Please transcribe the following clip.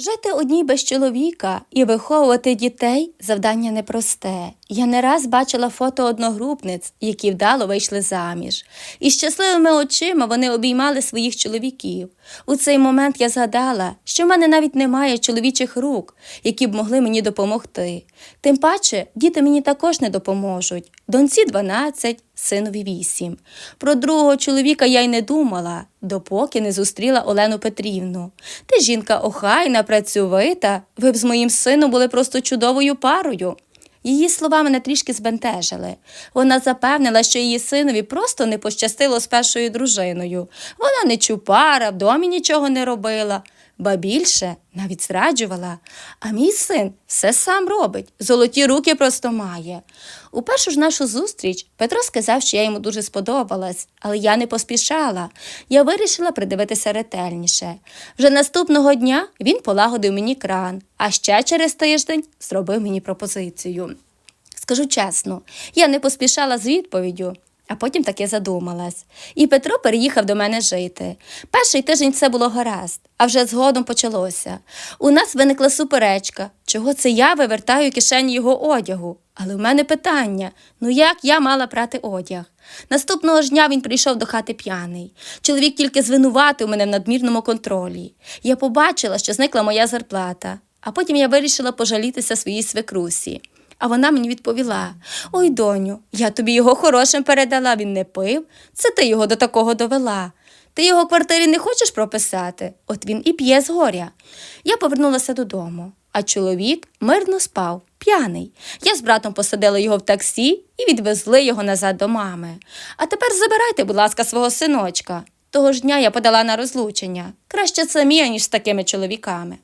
Жити одній без чоловіка і виховувати дітей завдання непросте. Я не раз бачила фото одногрупниць, які вдало вийшли заміж. І щасливими очима вони обіймали своїх чоловіків. У цей момент я згадала, що в мене навіть немає чоловічих рук, які б могли мені допомогти. Тим паче, діти мені також не допоможуть. Доньці 12, синові 8. Про другого чоловіка я й не думала, допоки не зустріла Олену Петрівну. Ти жінка охайна, працьовита. Ви б з моїм сином були просто чудовою парою. Її слова мене трішки збентежили. Вона запевнила, що її синові просто не пощастило з першою дружиною. Вона не чупара, в домі нічого не робила, ба більше навіть зраджувала. А мій син все сам робить, золоті руки просто має. У першу ж нашу зустріч Петро сказав, що я йому дуже сподобалась, але я не поспішала. Я вирішила придивитися ретельніше. Вже наступного дня він полагодив мені кран, а ще через тиждень зробив мені пропозицію. Скажу чесно, я не поспішала з відповіддю, а потім таки задумалась. І Петро переїхав до мене жити. Перший тиждень все було гаразд, а вже згодом почалося. У нас виникла суперечка, чого це я вивертаю кишені його одягу. Але в мене питання: ну як я мала прати одяг? Наступного ж дня він прийшов до хати п'яний. Чоловік тільки звинуватив мене в надмірному контролі. Я побачила, що зникла моя зарплата, а потім я вирішила пожалітися своїй свекрусі. А вона мені відповіла: Ой, доню, я тобі його хорошим передала, він не пив. Це ти його до такого довела. Ти його квартирі не хочеш прописати? От він і п'є з горя. Я повернулася додому, а чоловік мирно спав, п'яний. Я з братом посадила його в таксі і відвезли його назад до мами. А тепер забирайте, будь ласка, свого синочка. Того ж дня я подала на розлучення. Краще самі, аніж з такими чоловіками.